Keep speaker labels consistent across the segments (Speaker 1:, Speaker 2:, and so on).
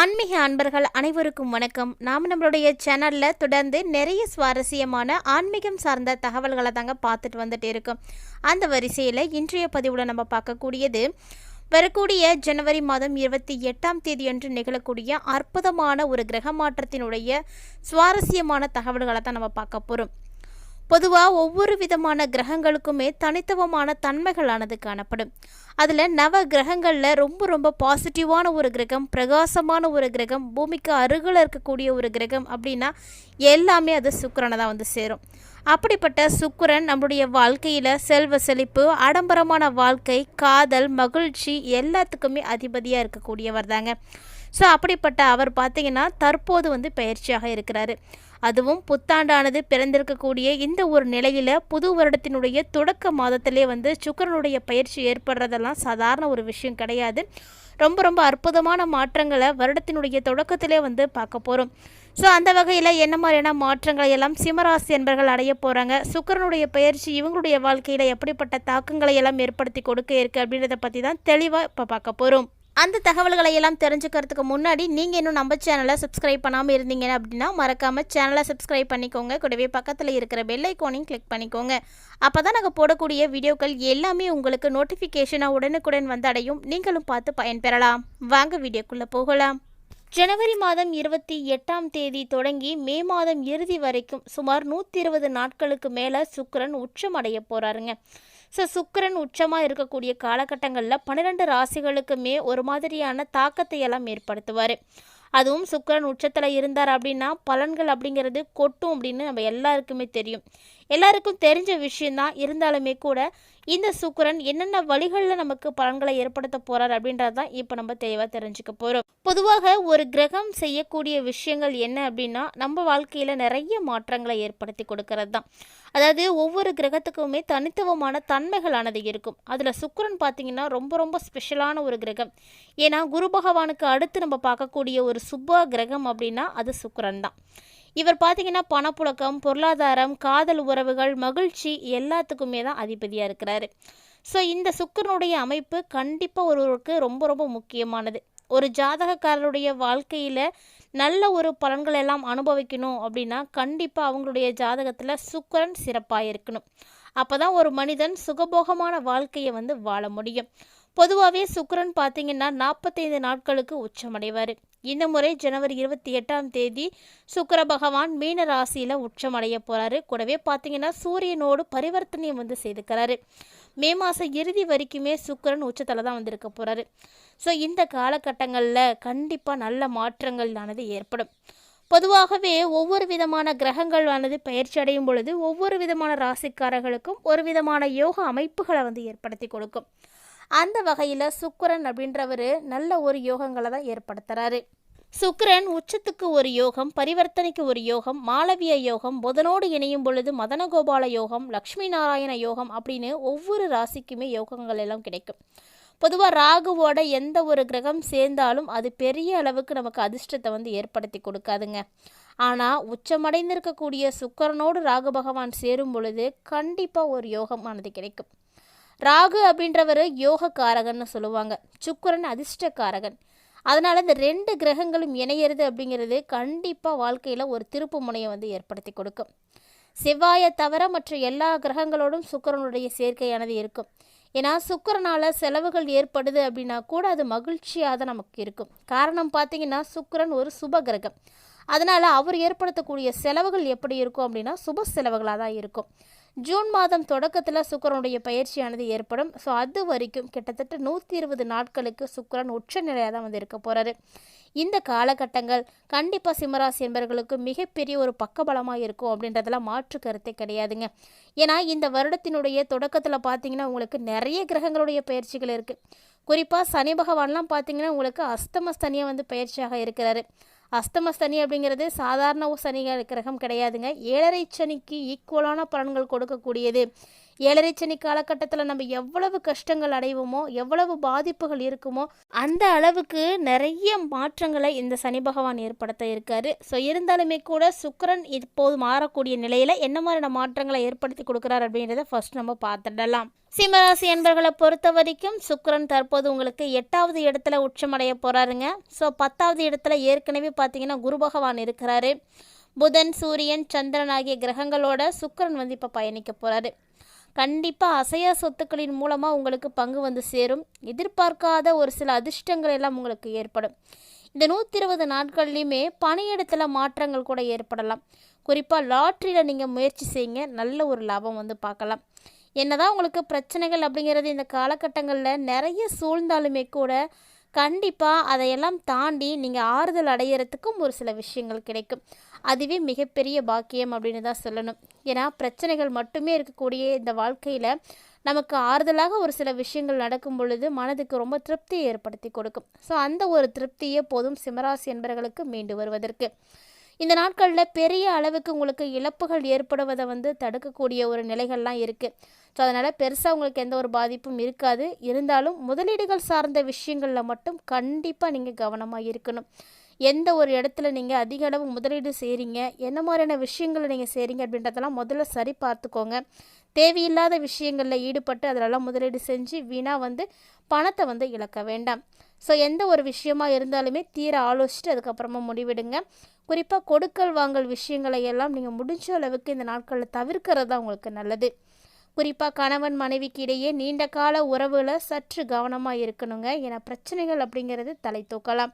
Speaker 1: ஆன்மீக அன்பர்கள் அனைவருக்கும் வணக்கம். நாம் நம்மளுடைய சேனலில் தொடர்ந்து நிறைய சுவாரஸ்யமான ஆன்மீகம் சார்ந்த தகவல்களை தாங்க பார்த்துட்டு வந்துட்டு இருக்கோம். அந்த வரிசையில் இன்றைய பதிவில் நம்ம பார்க்கக்கூடியது வரக்கூடிய ஜனவரி மாதம் இருபத்தி எட்டாம் தேதி அன்று நிகழக்கூடிய அற்புதமான ஒரு கிரக மாற்றத்தினுடைய சுவாரஸ்யமான தகவல்களை தான் நம்ம பார்க்க போகிறோம் பொதுவாக ஒவ்வொரு விதமான கிரகங்களுக்குமே தனித்துவமான தன்மைகளானது காணப்படும். அதில் நவ கிரகங்களில் ரொம்ப ரொம்ப பாசிட்டிவான ஒரு கிரகம் பிரகாசமான ஒரு கிரகம் பூமிக்கு அருகில் இருக்கக்கூடிய ஒரு கிரகம் அப்படின்னா எல்லாமே அது சுக்கரனை தான் வந்து சேரும். அப்படிப்பட்ட சுக்கிரன் நம்முடைய வாழ்க்கையில் செல்வ செழிப்பு ஆடம்பரமான வாழ்க்கை காதல் மகிழ்ச்சி எல்லாத்துக்குமே அதிபதியாக இருக்கக்கூடியவர் தாங்க. ஸோ அப்படிப்பட்ட அவர் பார்த்தீங்கன்னா தற்போது வந்து பயிற்சியாக இருக்கிறாரு. அதுவும் புத்தாண்டானது பிறந்திருக்கக்கூடிய இந்த ஒரு நிலையில் புது வருடத்தினுடைய தொடக்க மாதத்திலே வந்து சுக்கரனுடைய பயிற்சி ஏற்படுறதெல்லாம் சாதாரண ஒரு விஷயம் கிடையாது. ரொம்ப ரொம்ப அற்புதமான மாற்றங்களை வருடத்தினுடைய தொடக்கத்திலே வந்து பார்க்க போகிறோம் ஸோ அந்த வகையில் என்ன மாதிரியான மாற்றங்களை எல்லாம் சிம்மராசி என்பர்கள் அடைய போகிறாங்க சுக்கரனுடைய பயிற்சி இவங்களுடைய வாழ்க்கையில் எப்படிப்பட்ட தாக்கங்களை எல்லாம் ஏற்படுத்தி கொடுக்க இருக்கு அப்படின்றத பற்றி தான் தெளிவாக இப்போ பார்க்க போகிறோம் அந்த தகவல்களை எல்லாம் தெரிஞ்சுக்கிறதுக்கு முன்னாடி நீங்கள் இன்னும் நம்ம சேனலை சப்ஸ்கிரைப் பண்ணாமல் இருந்தீங்க அப்படின்னா மறக்காமல் சேனலை சப்ஸ்கிரைப் பண்ணிக்கோங்க. கூடவே பக்கத்தில் இருக்கிற பெல் ஐக்கானையும் கிளிக் பண்ணிக்கோங்க. அப்போ தான் நாங்கள் போடக்கூடிய வீடியோக்கள் எல்லாமே உங்களுக்கு நோட்டிஃபிகேஷனாக உடனுக்குடன் வந்து அடையும். நீங்களும் பார்த்து பயன்பெறலாம். வாங்க வீடியோக்குள்ளே போகலாம். ஜனவரி மாதம் இருபத்தி எட்டாம் தேதி தொடங்கி மே மாதம் இறுதி வரைக்கும் சுமார் நூற்றி இருபது நாட்களுக்கு மேலே சுக்கிரன் உச்சமடைய போகிறாருங்க ஸோ சுக்கிரன் உச்சமாக இருக்கக்கூடிய காலகட்டங்களில் பன்னிரெண்டு ராசிகளுக்குமே ஒரு மாதிரியான தாக்கத்தை எல்லாம் ஏற்படுத்துவார். அதுவும் சுக்கரன் உச்சத்தில் இருந்தார் அப்படின்னா பலன்கள் அப்படிங்கிறது கொட்டும் அப்படின்னு நம்ம எல்லாருக்குமே தெரியும். எல்லாருக்கும் தெரிஞ்ச விஷயந்தான். இருந்தாலுமே கூட இந்த சுக்கரன் என்னென்ன வழிகளில் நமக்கு பலன்களை ஏற்படுத்த போகிறார் அப்படின்றது தான் இப்போ நம்ம தெளிவாக தெரிஞ்சுக்க போகிறோம் பொதுவாக ஒரு கிரகம் செய்யக்கூடிய விஷயங்கள் என்ன அப்படின்னா நம்ம வாழ்க்கையில் நிறைய மாற்றங்களை ஏற்படுத்தி கொடுக்கறது தான் அதாவது ஒவ்வொரு கிரகத்துக்குமே தனித்துவமான தன்மைகளானது இருக்கும். அதில் சுக்கரன் பார்த்தீங்கன்னா ரொம்ப ரொம்ப ஸ்பெஷலான ஒரு கிரகம். ஏன்னா குரு பகவானுக்கு அடுத்து நம்ம பார்க்கக்கூடிய ஒரு சுப கிரகம் அப்படின்னா அது சுக்கரன் தான் இவர் பார்த்தீங்கன்னா பணப்புழக்கம் பொருளாதாரம் காதல் உறவுகள் மகிழ்ச்சி எல்லாத்துக்குமே தான் அதிபதியாக இருக்கிறாரு. ஸோ இந்த சுக்கிரனுடைய அமைப்பு கண்டிப்பாக ஒருவருக்கு ரொம்ப ரொம்ப முக்கியமானது. ஒரு ஜாதகக்காரருடைய வாழ்க்கையில் நல்ல ஒரு பலன்கள் எல்லாம் அனுபவிக்கணும் அப்படின்னா கண்டிப்பாக அவங்களுடைய ஜாதகத்தில் சுக்கரன் சிறப்பாக இருக்கணும். அப்போ தான் ஒரு மனிதன் சுகபோகமான வாழ்க்கையை வந்து வாழ முடியும். பொதுவாகவே சுக்கிரன் பார்த்தீங்கன்னா நாற்பத்தைந்து நாட்களுக்கு உச்சமடைவார். இந்த முறை ஜனவரி இருபத்தி எட்டாம் தேதி சுக்கிர பகவான் மீன ராசியில் உச்சமடைய போகிறாரு கூடவே பார்த்தீங்கன்னா சூரியனோடு பரிவர்த்தனையும் வந்து செய்துக்கிறாரு. மே மாதம் இறுதி வரைக்குமே சுக்கிரன் உச்சத்தில் தான் வந்திருக்க போகிறாரு ஸோ இந்த காலகட்டங்களில் கண்டிப்பாக நல்ல மாற்றங்களானது ஏற்படும். பொதுவாகவே ஒவ்வொரு விதமான கிரகங்களானது பயிற்சி அடையும் பொழுது ஒவ்வொரு விதமான ராசிக்காரர்களுக்கும் ஒரு விதமான யோக அமைப்புகளை வந்து ஏற்படுத்தி கொடுக்கும். அந்த வகையில் சுக்கரன் அப்படின்றவர் நல்ல ஒரு யோகங்களை தான் ஏற்படுத்துகிறாரு சுக்கிரன் உச்சத்துக்கு ஒரு யோகம் பரிவர்த்தனைக்கு ஒரு யோகம் மாளவிய யோகம் புதனோடு இணையும் பொழுது மதனகோபால யோகம் லக்ஷ்மி நாராயண யோகம் அப்படின்னு ஒவ்வொரு ராசிக்குமே யோகங்கள் எல்லாம் கிடைக்கும். பொதுவாக ராகுவோட எந்த ஒரு கிரகம் சேர்ந்தாலும் அது பெரிய அளவுக்கு நமக்கு அதிர்ஷ்டத்தை வந்து ஏற்படுத்தி கொடுக்காதுங்க. ஆனால் உச்சமடைந்திருக்கக்கூடிய சுக்கரனோடு ராகு பகவான் சேரும் பொழுது கண்டிப்பாக ஒரு யோகமானது கிடைக்கும். ராகு அப்படின்றவர் யோக காரகன்னு சொல்லுவாங்க. சுக்கரன் அதிர்ஷ்டக்காரகன். அதனால் இந்த ரெண்டு கிரகங்களும் இணையிறது அப்படிங்கிறது கண்டிப்பாக வாழ்க்கையில் ஒரு திருப்பு முனையை வந்து ஏற்படுத்தி கொடுக்கும். செவ்வாயை தவிர மற்ற எல்லா கிரகங்களோடும் சுக்கரனுடைய சேர்க்கையானது இருக்கும். ஏன்னா சுக்கரனால் செலவுகள் ஏற்படுது அப்படின்னா கூட அது மகிழ்ச்சியாக தான் நமக்கு இருக்கும். காரணம் பார்த்தீங்கன்னா சுக்கரன் ஒரு சுப கிரகம். அதனால் அவர் ஏற்படுத்தக்கூடிய செலவுகள் எப்படி இருக்கும் அப்படின்னா சுப செலவுகளாக தான் இருக்கும். ஜூன் மாதம் தொடக்கத்தில் சுக்கரனுடைய பயிற்சியானது ஏற்படும். ஸோ அது வரைக்கும் கிட்டத்தட்ட நூற்றி இருபது நாட்களுக்கு சுக்கரன் உச்ச நிலையாக தான் வந்து இருக்க போகிறாரு இந்த காலகட்டங்கள் கண்டிப்பாக சிம்மராசி என்பவர்களுக்கு மிகப்பெரிய ஒரு பக்கபலமாக இருக்கும் அப்படின்றதெல்லாம் மாற்று கருத்தே கிடையாதுங்க. ஏன்னா இந்த வருடத்தினுடைய தொடக்கத்தில் பார்த்தீங்கன்னா உங்களுக்கு நிறைய கிரகங்களுடைய பயிற்சிகள் இருக்குது குறிப்பாக சனி பகவான்லாம் பார்த்தீங்கன்னா உங்களுக்கு அஸ்தம சனியாக வந்து பயிற்சியாக இருக்கிறாரு. அஸ்தம சனி அப்படிங்கிறது சாதாரண சனி கிரகம் கிடையாதுங்க. ஏழரை சனிக்கு ஈக்குவலான பலன்கள் கொடுக்கக்கூடியது. ஏழரை சனி காலகட்டத்தில் நம்ம எவ்வளவு கஷ்டங்கள் அடைவோமோ எவ்வளவு பாதிப்புகள் இருக்குமோ அந்த அளவுக்கு நிறைய மாற்றங்களை இந்த சனி பகவான் ஏற்படுத்த இருக்காரு. ஸோ இருந்தாலுமே கூட சுக்கிரன் இப்போது மாறக்கூடிய நிலையில் என்ன மாதிரியான மாற்றங்களை ஏற்படுத்தி கொடுக்குறாரு அப்படின்றத ஃபர்ஸ்ட் நம்ம பார்த்துடலாம். சிம்மராசி என்பர்களை பொறுத்த வரைக்கும் சுக்கரன் தற்போது உங்களுக்கு எட்டாவது இடத்துல உச்சமடைய போகிறாருங்க ஸோ பத்தாவது இடத்துல ஏற்கனவே பார்த்தீங்கன்னா குரு பகவான் இருக்கிறாரு. புதன் சூரியன் சந்திரன் ஆகிய கிரகங்களோட சுக்கரன் வந்து இப்போ பயணிக்க போகிறாரு கண்டிப்பாக அசையா சொத்துக்களின் மூலமாக உங்களுக்கு பங்கு வந்து சேரும். எதிர்பார்க்காத ஒரு சில அதிர்ஷ்டங்கள் எல்லாம் உங்களுக்கு ஏற்படும். இந்த நூற்றி இருபது நாட்கள்லையுமே பணியிடத்தில் மாற்றங்கள் கூட ஏற்படலாம். குறிப்பாக லாட்ரியில் நீங்கள் முயற்சி செய்யுங்க. நல்ல ஒரு லாபம் வந்து பார்க்கலாம். என்னதான் உங்களுக்கு பிரச்சனைகள் அப்படிங்கிறது இந்த காலகட்டங்களில் நிறைய சூழ்ந்தாலுமே கூட கண்டிப்பாக அதையெல்லாம் தாண்டி நீங்கள் ஆறுதல் அடையிறதுக்கும் ஒரு சில விஷயங்கள் கிடைக்கும். அதுவே மிகப்பெரிய பாக்கியம் அப்படின்னு தான் சொல்லணும். ஏன்னா பிரச்சனைகள் மட்டுமே இருக்கக்கூடிய இந்த வாழ்க்கையில் நமக்கு ஆறுதலாக ஒரு சில விஷயங்கள் நடக்கும் பொழுது மனதுக்கு ரொம்ப திருப்தியை ஏற்படுத்தி கொடுக்கும். ஸோ அந்த ஒரு திருப்தியே போதும் சிம்மராசி என்பவர்களுக்கு மீண்டு வருவதற்கு. இந்த நாட்களில் பெரிய அளவுக்கு உங்களுக்கு இழப்புகள் ஏற்படுவதை வந்து தடுக்கக்கூடிய ஒரு நிலைகள்லாம் இருக்குது ஸோ அதனால் பெருசாக உங்களுக்கு எந்த ஒரு பாதிப்பும் இருக்காது. இருந்தாலும் முதலீடுகள் சார்ந்த விஷயங்களில் மட்டும் கண்டிப்பாக நீங்கள் கவனமாக இருக்கணும். எந்த ஒரு இடத்துல நீங்கள் அதிக அளவு முதலீடு செய்கிறீங்க என்ன மாதிரியான விஷயங்களை நீங்கள் செய்கிறீங்க அப்படின்றதெல்லாம் முதல்ல சரி பார்த்துக்கோங்க. தேவையில்லாத விஷயங்களில் ஈடுபட்டு அதிலெல்லாம் முதலீடு செஞ்சு வீணாக வந்து பணத்தை வந்து இழக்க வேண்டாம். ஸோ எந்த ஒரு விஷயமா இருந்தாலுமே தீர ஆலோசிச்சுட்டு அதுக்கப்புறமா முடிவெடுங்க. குறிப்பாக கொடுக்கல் வாங்கல் விஷயங்களை எல்லாம் நீங்கள் முடிஞ்ச அளவுக்கு இந்த நாட்களில் தவிர்க்கிறது தான் உங்களுக்கு நல்லது. குறிப்பாக கணவன் மனைவிக்கு இடையே நீண்ட கால உறவில் சற்று கவனமாக இருக்கணுங்க. ஏன்னா பிரச்சனைகள் அப்படிங்கிறது தலை தூக்கலாம்.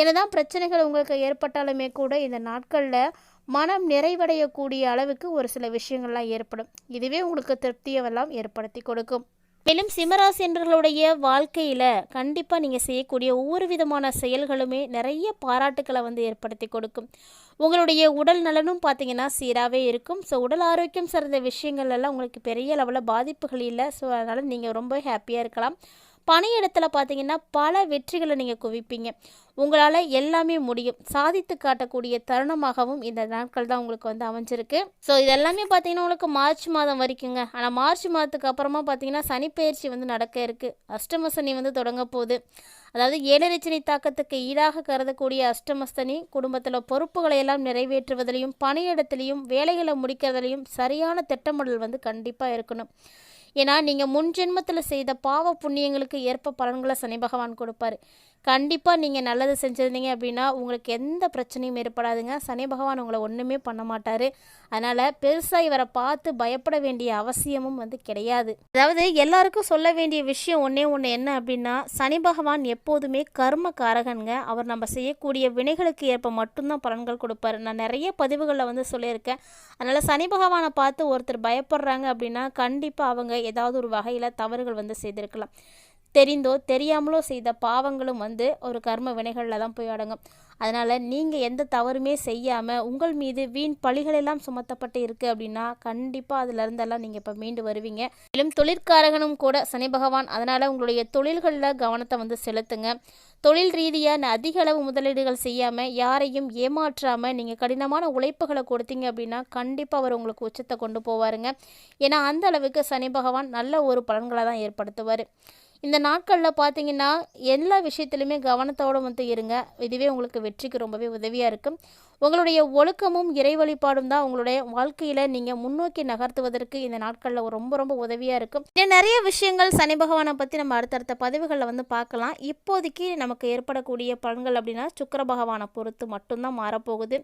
Speaker 1: என்னதான் பிரச்சனைகள் உங்களுக்கு ஏற்பட்டாலுமே கூட இந்த நாட்களில் மனம் நிறைவடையக்கூடிய அளவுக்கு ஒரு சில விஷயங்கள்லாம் ஏற்படும். இதுவே உங்களுக்கு திருப்தியெல்லாம் ஏற்படுத்தி கொடுக்கும். மேலும் சிம்மராசினர்களுடைய வாழ்க்கையில் கண்டிப்பாக நீங்கள் செய்யக்கூடிய ஒவ்வொரு விதமான செயல்களுமே நிறைய பாராட்டுக்களை வந்து ஏற்படுத்தி கொடுக்கும். உங்களுடைய உடல் நலனும் பார்த்தீங்கன்னா சீராகவே இருக்கும். ஸோ உடல் ஆரோக்கியம் சார்ந்த விஷயங்கள் எல்லாம் உங்களுக்கு பெரிய லெவலில் பாதிப்புகள் இல்லை. ஸோ அதனால் நீங்கள் ரொம்ப ஹாப்பியாக இருக்கலாம். பணியிடத்தில் பார்த்தீங்கன்னா பல வெற்றிகளை நீங்கள் குவிப்பீங்க. உங்களால் எல்லாமே முடியும். சாதித்து காட்டக்கூடிய தருணமாகவும் இந்த நாட்கள் தான் உங்களுக்கு வந்து அமைஞ்சிருக்கு. ஸோ இதெல்லாமே பார்த்தீங்கன்னா உங்களுக்கு மார்ச் மாதம் வரைக்குங்க. ஆனால் மார்ச் மாதத்துக்கு அப்புறமா பார்த்தீங்கன்னா சனிப்பெயர்ச்சி வந்து நடக்க இருக்குது அஷ்டம சனி வந்து தொடங்க போகுது. அதாவது ஏழரை தாக்கத்துக்கு ஈடாக கருதக்கூடிய அஷ்டமஸ்தனி குடும்பத்தில் பொறுப்புகளை எல்லாம் நிறைவேற்றுவதிலையும் பணியிடத்திலையும் வேலைகளை முடிக்கிறதுலையும் சரியான திட்டமிடல் வந்து கண்டிப்பாக இருக்கணும். ஏன்னா நீங்கள் முன் ஜென்மத்தில் செய்த பாவ புண்ணியங்களுக்கு ஏற்ப பலன்களை சனி பகவான் கொடுப்பாரு. கண்டிப்பாக நீங்கள் நல்லது செஞ்சுருந்தீங்க அப்படின்னா உங்களுக்கு எந்த பிரச்சனையும் ஏற்படாதுங்க. சனி பகவான் உங்களை ஒன்றுமே பண்ண மாட்டார். அதனால் பெருசாக இவரை பார்த்து பயப்பட வேண்டிய அவசியமும் வந்து கிடையாது. அதாவது எல்லாருக்கும் சொல்ல வேண்டிய விஷயம் ஒன்றே ஒன்று என்ன அப்படின்னா சனி பகவான் எப்போதுமே கர்ம காரகனுங்க அவர் நம்ம செய்யக்கூடிய வினைகளுக்கு ஏற்ப மட்டும்தான் பலன்கள் கொடுப்பாரு. நான் நிறைய பதிவுகளில் வந்து சொல்லியிருக்கேன். அதனால் சனி பகவானை பார்த்து ஒருத்தர் பயப்படுறாங்க அப்படின்னா கண்டிப்பாக அவங்க ஏதாவது ஒரு வகையில் தவறுகள் வந்து செய்திருக்கலாம். தெரிந்தோ தெரியாமலோ செய்த பாவங்களும் வந்து ஒரு கர்ம வினைகளில் தான் போய் அடங்கும். அதனால் நீங்கள் எந்த தவறுமே செய்யாமல் உங்கள் மீது வீண் பழிகளெல்லாம் சுமத்தப்பட்டு இருக்குது அப்படின்னா கண்டிப்பாக அதிலிருந்தெல்லாம் நீங்கள் இப்போ மீண்டு வருவீங்க. மேலும் தொழிற்காரகனும் கூட சனி பகவான் அதனால் உங்களுடைய தொழில்களில் கவனத்தை வந்து செலுத்துங்க. தொழில் ரீதியாக அதிக அளவு முதலீடுகள் செய்யாமல் யாரையும் ஏமாற்றாமல் நீங்கள் கடினமான உழைப்புகளை கொடுத்தீங்க அப்படின்னா கண்டிப்பாக அவர் உங்களுக்கு உச்சத்தை கொண்டு போவாருங்க. ஏன்னா அந்த அளவுக்கு சனி பகவான் நல்ல ஒரு பலன்களை தான் ஏற்படுத்துவார். இந்த நாட்களில் பார்த்தீங்கன்னா எல்லா விஷயத்துலையுமே கவனத்தோடு வந்து இருங்க. இதுவே உங்களுக்கு வெற்றிக்கு ரொம்பவே உதவியாக இருக்கும். உங்களுடைய ஒழுக்கமும் இறை வழிபாடும் தான் உங்களுடைய வாழ்க்கையில் நீங்கள் முன்னோக்கி நகர்த்துவதற்கு இந்த நாட்களில் ரொம்ப ரொம்ப உதவியாக இருக்கும். இன்னும் நிறைய விஷயங்கள் சனி பகவானை பற்றி நம்ம அடுத்தடுத்த பதிவுகளில் வந்து பார்க்கலாம். இப்போதைக்கு நமக்கு ஏற்படக்கூடிய பலன்கள் அப்படின்னா சுக்கர பகவானை பொறுத்து மட்டும்தான் மாறப்போகுது.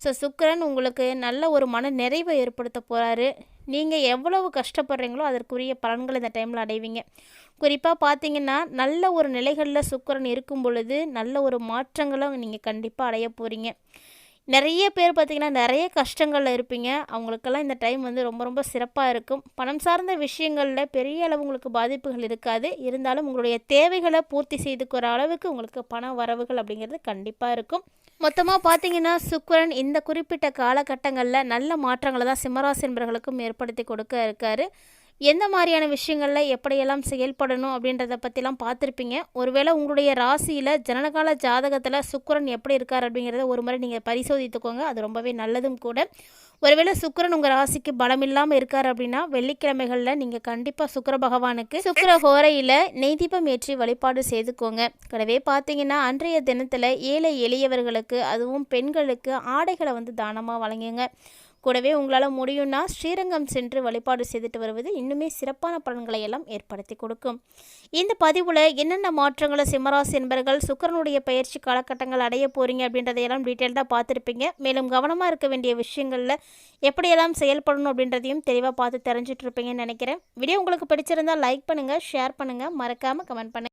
Speaker 1: ஸோ சுக்கரன் உங்களுக்கு நல்ல ஒரு மன நிறைவை ஏற்படுத்த போகிறாரு நீங்கள் எவ்வளவு கஷ்டப்படுறீங்களோ அதற்குரிய பலன்கள் இந்த டைமில் அடைவீங்க. குறிப்பாக பார்த்தீங்கன்னா நல்ல ஒரு நிலைகளில் சுக்கரன் இருக்கும் பொழுது நல்ல ஒரு மாற்றங்களும் நீங்கள் கண்டிப்பாக அடைய போகிறீங்க நிறைய பேர் பார்த்திங்கன்னா நிறைய கஷ்டங்களில் இருப்பீங்க. அவங்களுக்கெல்லாம் இந்த டைம் வந்து ரொம்ப ரொம்ப சிறப்பாக இருக்கும். பணம் சார்ந்த விஷயங்களில் பெரிய அளவு உங்களுக்கு பாதிப்புகள் இருக்காது. இருந்தாலும் உங்களுடைய தேவைகளை பூர்த்தி செய்துக்கிற அளவுக்கு உங்களுக்கு பண வரவுகள் அப்படிங்கிறது கண்டிப்பாக இருக்கும். மொத்தமாக பார்த்தீங்கன்னா சுக்கரன் இந்த குறிப்பிட்ட காலகட்டங்களில் நல்ல மாற்றங்களை தான் சிம்மராசி என்பர்களுக்கும் ஏற்படுத்தி கொடுக்க இருக்காரு. எந்த மாதிரியான விஷயங்களில் எப்படியெல்லாம் செயல்படணும் அப்படின்றத பற்றிலாம் பார்த்துருப்பீங்க. ஒருவேளை உங்களுடைய ராசியில் ஜனனகால ஜாதகத்தில் சுக்கிரன் எப்படி இருக்கார் அப்படிங்கிறத ஒரு முறை நீங்கள் பரிசோதித்துக்கோங்க. அது ரொம்பவே நல்லதும் கூட. ஒருவேளை சுக்கிரன் உங்கள் ராசிக்கு பலம் இல்லாமல் இருக்கார் அப்படின்னா வெள்ளிக்கிழமைகளில் நீங்கள் கண்டிப்பாக சுக்கிர பகவானுக்கு சுக்கர ஹோரையில் நெய் தீபம் ஏற்றி வழிபாடு செய்துக்கோங்க. கூடவே பார்த்தீங்கன்னா அன்றைய தினத்தில் ஏழை எளியவர்களுக்கு அதுவும் பெண்களுக்கு ஆடைகளை வந்து தானமாக வழங்குங்க. கூடவே உங்களால் முடியும்னா ஸ்ரீரங்கம் சென்று வழிபாடு செய்துட்டு வருவது இன்னுமே சிறப்பான பலன்களை எல்லாம் ஏற்படுத்தி கொடுக்கும். இந்த பதிவில் என்னென்ன மாற்றங்களை சிம்மராசி என்பர்கள் சுக்கரனுடைய பயிற்சி காலகட்டங்கள் அடைய போகிறீங்க அப்படின்றதையெல்லாம் டீட்டெயில்டாக பார்த்துருப்பீங்க. மேலும் கவனமாக இருக்க வேண்டிய விஷயங்களில் எப்படியெல்லாம் செயல்படணும் அப்படின்றதையும் தெளிவாக பார்த்து தெரிஞ்சிட்ருப்பீங்கன்னு நினைக்கிறேன். வீடியோ உங்களுக்கு பிடிச்சிருந்தால் லைக் பண்ணுங்கள் ஷேர் பண்ணுங்கள் மறக்காமல் கமெண்ட் பண்ணுங்கள்